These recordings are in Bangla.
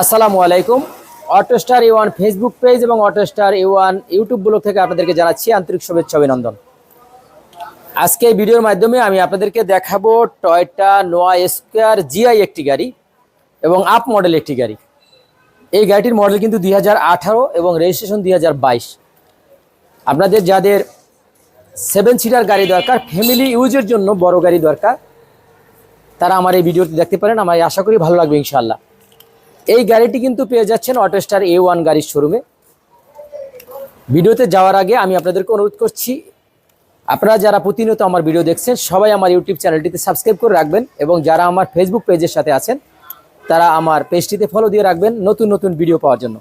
আসসালামু আলাইকুম। Autostar A one Facebook page এবং Autostar A one YouTube blog থেকে আপনাদেরকে জানাচ্ছি আন্তরিক শুভেচ্ছা অভিনন্দন। আজকে এই ভিডিওর মাধ্যমে আমি আপনাদেরকে দেখাবো টয়টা নোয়া স্কোয়ার জিআই একটি গাড়ি এবং আপ মডেল একটি গাড়ি। এই গাড়িটির মডেল কিন্তু দুই হাজার আঠারো এবং রেজিস্ট্রেশন দুই হাজার বাইশ। আপনাদের যাদের সেভেন সিটার গাড়ি দরকার ফ্যামিলি ইউজের জন্য বড় গাড়ি দরকার, তারা আমার এই ভিডিওটি দেখতে পারেন। আমার আশা করি ভালো লাগবে ইনশাল্লাহ এই গাড়িটি কিন্তু পেয়ে যাচ্ছেন অটোস্টার এ ওয়ান গাড়ির শোরুমে ভিডিওতে যাওয়ার আগে আমি আপনাদেরকে অনুরোধ করছি, আপনারা যারা প্রতিনিয়ত আমার ভিডিও দেখছেন, সবাই আমার ইউটিউব চ্যানেলটিতে সাবস্ক্রাইব করে রাখবেন এবং যারা আমার ফেসবুক পেজের সাথে আছেন, তারা আমার পেজটিতে ফলো দিয়ে রাখবেন নতুন নতুন ভিডিও পাওয়ার জন্য।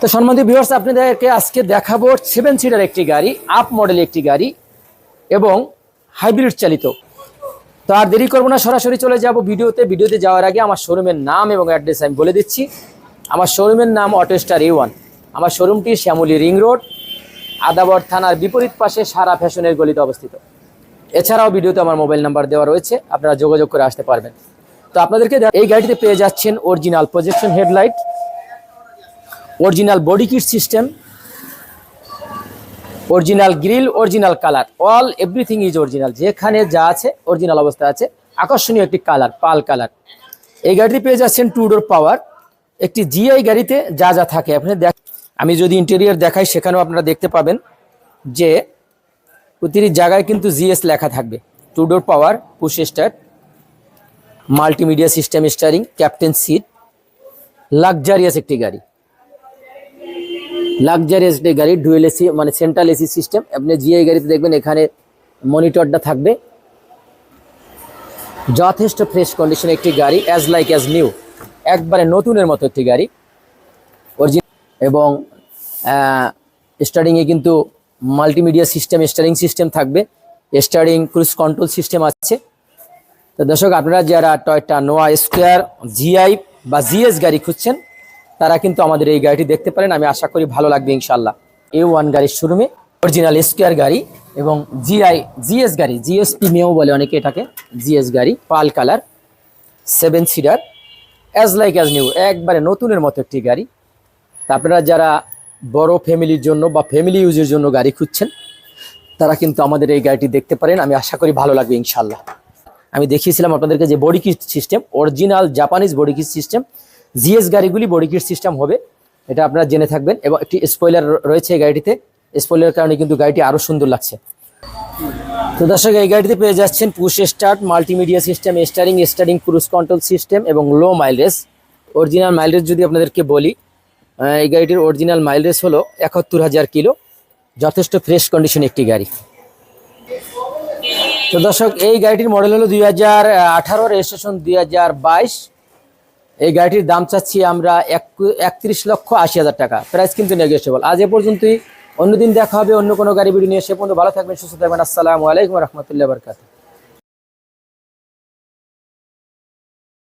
তো সম্বন্ধে ভিউয়ার্স আপনাদেরকে আজকে দেখাবো সেভেন সিটার একটি গাড়ি আপ মডেল একটি গাড়ি এবং হাইব্রিড চালিত। তো আর দেরি করব না, সরাসরি চলে যাব ভিডিওতে। ভিডিওতে যাওয়ার আগে আমার শোরুমের নাম এবং অ্যাড্রেস আমি বলে দিচ্ছি। আমার শোরুমের নাম অটোস্টার ওয়ান আমার শোরুমটি শ্যামলী রিং রোড, আদাবর থানার বিপরীত পাশে সারা ফ্যাশনের গলিতে অবস্থিত। এছাড়াও ভিডিওতে আমার মোবাইল নাম্বার দেওয়া রয়েছে, আপনারা যোগাযোগ করে আসতে পারবেন। তো আপনাদেরকে এই গাড়িতে পেয়ে যাচ্ছেন original projection headlight original body kit system original grille original colour all everything is original যেখানে যা আছে অরিজিনাল অবস্থা আছে, আকর্ষণীয় একটি কালার পাল কালার এই গাড়িটি পেয়ে যাচ্ছেন টু ডোর পাওয়ার একটি জিআই গাড়িতে যা যা থাকে। আপনি দেখ আমি যদি ইন্টেরিয়ার দেখাই, সেখানেও আপনারা দেখতে পাবেন যে প্রতিটি জায়গায় কিন্তু জিএস লেখা থাকবে। Two door power push start multimedia system steering captain seat luxurious একটি গাড়ি। লাক্সারিয়াস গাড়ি ডুয়েল এসি মানে সেন্ট্রাল এসি সিস্টেম আপনি জিআই গাড়িতে দেখবেন এখানে মনিটরটা থাকবে। যথেষ্ট ফ্রেশ কন্ডিশন একটি গাড়ি অ্যাজ লাইক অ্যাজ নিউ একবারে নতুনের মতো একটি গাড়ি। অরিজিন এবং স্টারিংয়ে কিন্তু মাল্টিমিডিয়া সিস্টেম স্টারিং সিস্টেম থাকবে। স্টারিং ক্রুজ কন্ট্রোল সিস্টেম আছে। তো দর্শক, আপনারা যারা টয়টা নোয়া স্কোয়ার জিআই বা জিএস গাড়ি খুঁজছেন তারা কিন্তু আমাদের এই গাড়িটি দেখতে পারেন। আমি আশা করি ভালো লাগবে ইনশাল্লাহ এ ওয়ান গাড়ির শোরুমে অরিজিনাল স্কোয়ার গাড়ি এবং জিআই জিএস গাড়ি জিএস প্রিমিয়াম বলে অনেকে এটাকে জিএস গাড়ি, pearl colour seven seater as like as new একবারে নতুনের মতো একটি গাড়ি। আপনারা যারা বড় ফ্যামিলির জন্য বা ফ্যামিলি ইউজের জন্য গাড়ি খুঁজছেন, তারা কিন্তু আমাদের এই গাড়িটি দেখতে পারেন। আমি আশা করি ভালো লাগবে ইনশাল্লাহ আমি দেখিয়েছিলাম আপনাদেরকে যে body kit system original Japanese body kit system GS গাড়িগুলি বডি কিট সিস্টেম হবে, এটা আপনারা জেনে থাকবেন। এবং একটি স্পয়লার রয়েছে এই গাড়িটিতে স্পয়লার কারণে কিন্তু গাড়িটি আরও সুন্দর লাগছে। তো দর্শক, এই গাড়িতে পেয়ে যাচ্ছেন push start multimedia system steering steering cruise control system এবং লো মাইলেজ অরিজিনাল মাইলেজ যদি আপনাদেরকে বলি এই গাড়িটির অরিজিনাল মাইলেজ হলো একাত্তর হাজার কিলো। যথেষ্ট ফ্রেশ কন্ডিশন একটি গাড়ি। তো দর্শক, এই গাড়িটির মডেল হলো দুই হাজার আঠারো রেজিস্ট্রেশন দুই হাজার বাইশ। এই গাড়িটির দাম চাচ্ছি আমরা একত্রিশ লক্ষ আশি হাজার টাকা। প্রাইস কিন্তু নেগোসিয়েবল আজ এ পর্যন্তই। অন্যদিন দেখা হবে অন্য কোনো গাড়ি ভিডিও নিয়ে। এসে পর্যন্ত ভালো থাকবেন, সুস্থ থাকবেন। আসসালামু আলাইকুম রহমতুল্লাহ বরকাত